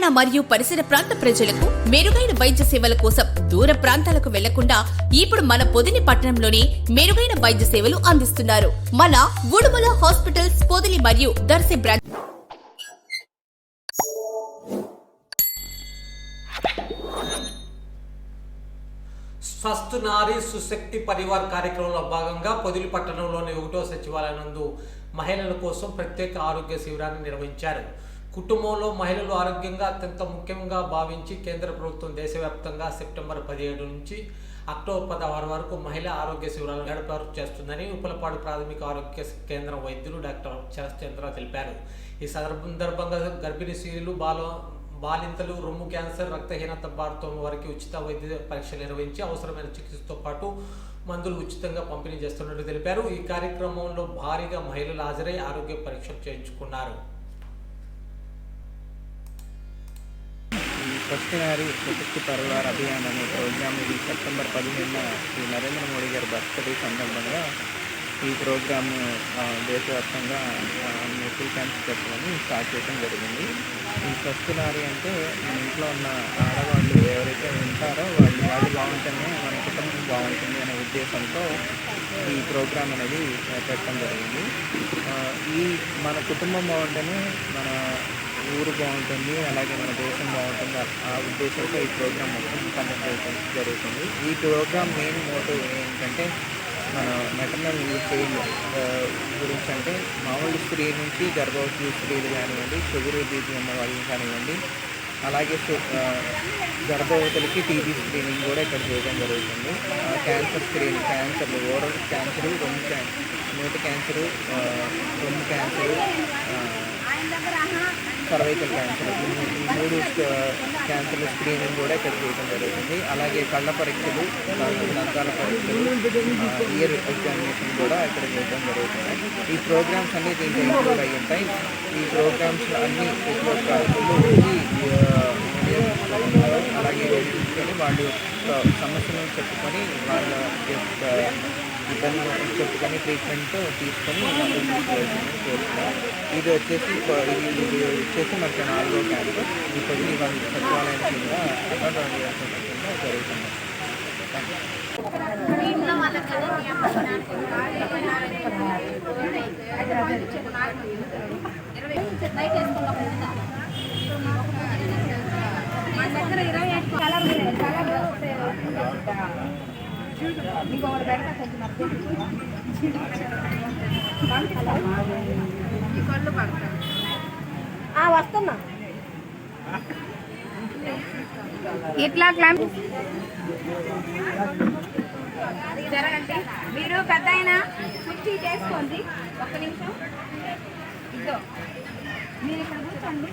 తెలంగాణ మరియు పరిసర ప్రాంత ప్రజలకు మెరుగైన వైద్య సేవల కోసం దూర ప్రాంతాలకు వెళ్ళకుండా ఇప్పుడు మన పొదిని పట్టణంలోనే మెరుగైన వైద్య సేవలు అందిస్తున్నారు. మన ఉడుమల హాస్పిటల్స్ పొదిలి మరియు దర్శి బ్రాంచ్ స్వస్థ నారీ సుశక్తి పరివార్ కార్యక్రమంలో భాగంగా పొదిలి పట్టణంలోని ఒకటో సచివాలయం నందు మహిళల కోసం ప్రత్యేక ఆరోగ్య శిబిరాన్ని నిర్వహించారు. కుటుంబంలో మహిళలు ఆరోగ్యంగా అత్యంత ముఖ్యంగా భావించి కేంద్ర ప్రభుత్వం దేశవ్యాప్తంగా సెప్టెంబర్ పదిహేడు నుంచి అక్టోబర్ పదహారు వరకు మహిళా ఆరోగ్య శిబిరాలను ఏర్పాటు చేస్తుందని ఉపలపాడు ప్రాథమిక ఆరోగ్య కేంద్రం వైద్యులు డాక్టర్ శరశ్చంద్ర తెలిపారు. ఈ సందర్భంగా గర్భిణీ స్త్రీలు బాల బాలింతలు రొమ్ము క్యాన్సర్ రక్తహీనత బారుతో వారికి ఉచిత వైద్య పరీక్షలు నిర్వహించి అవసరమైన చికిత్సతో పాటు మందులు ఉచితంగా పంపిణీ చేస్తున్నట్టు తెలిపారు. ఈ కార్యక్రమంలో భారీగా మహిళలు హాజరై ఆరోగ్య పరీక్షలు చేయించుకున్నారు. ఈ ఫస్ట్ ప్రశక్తి పరివార్ అభియాన్ అనే ప్రోగ్రామ్ ఇది సెప్టెంబర్ పదిహేనున శ్రీ నరేంద్ర మోడీ గారి బర్త్డే సందర్భంగా ఈ ప్రోగ్రామ్ దేశవ్యాప్తంగా మెడికల్ క్యాంప్స్ పెట్టుకొని స్టార్ట్ చేయడం జరిగింది. ఈ ఫస్ట్ అంటే మన ఇంట్లో ఉన్న ఆడవాళ్ళు ఎవరైతే ఉంటారో వాళ్ళు వాళ్ళు బాగుంటేనే మన కుటుంబం బాగుంటుంది అనే ఉద్దేశంతో ఈ ప్రోగ్రామ్ అనేది పెట్టడం జరిగింది. ఈ మన కుటుంబం బాగుంటేనే మన ఊరు బాగుంటుంది అలాగే మన దేశం బాగుంటుంది. ఆ- ఉద్దేశంతో ఈ ప్రోగ్రామ్ మొత్తం కండక్ట్ చేయడం జరుగుతుంది. ఈ ప్రోగ్రామ్ మెయిన్ మోటివ్ ఏంటంటే మన మెటర్నల్ చైల్డ్ గురించి అంటే మామూలు స్త్రీ నుంచి గర్భవతి స్త్రీలు కానివ్వండి షుగర్ బీపీ ఉన్న వాళ్ళు కానివ్వండి అలాగే గర్భవతులకి టీబీ స్క్రీనింగ్ కూడా ఇక్కడ చేయడం జరుగుతుంది. ఆ, క్యాన్సర్ స్క్రీన్ క్యాన్సర్లు ఓరల్ క్యాన్సర్ రొమ్ము క్యాన్సర్ నోటి క్యాన్సరు ఆ, రొమ్ము క్యాన్సరు సర్వైకల్ క్యాన్సర్ ఈ మూడు క్యాన్సర్ల స్క్రీనింగ్ కూడా ఇక్కడ చేయడం జరుగుతుంది. అలాగే కళ్ళ పరీక్షలు దంతాల పరీక్షలు ఇయర్ ఎగ్జామినేషన్ కూడా ఇక్కడ చేయడం జరుగుతుంది. ఈ ప్రోగ్రామ్స్ అన్నీ దీంట్లో ఇంక్లూడ్ అయ్యి ఉంటాయి. ఈ ప్రోగ్రామ్స్ అన్నీ ఎక్కువ వచ్చి అలాగే తీసుకొని వాళ్ళు సమస్యలను చెప్పుకొని వాళ్ళ ఇబ్బంది చెప్పుకొని ట్రీట్మెంట్ తీసుకొని ఇది వచ్చేసి ఇది ఇది వచ్చేసి మనకి నాలుగో క్యాంపు ఈ పది వాళ్ళ సచివాలయం కింద అక్కడ కింద జరుగుతుంది. బయట వస్తున్నా. ఇట్లా క్లైమ్ జరగండి. మీరు పెద్ద అయినా కుర్చీ చేసుకోండి. ఒక్క నిమిషం. ఇదో. మీరు ఇక్కడ కూర్చోండి.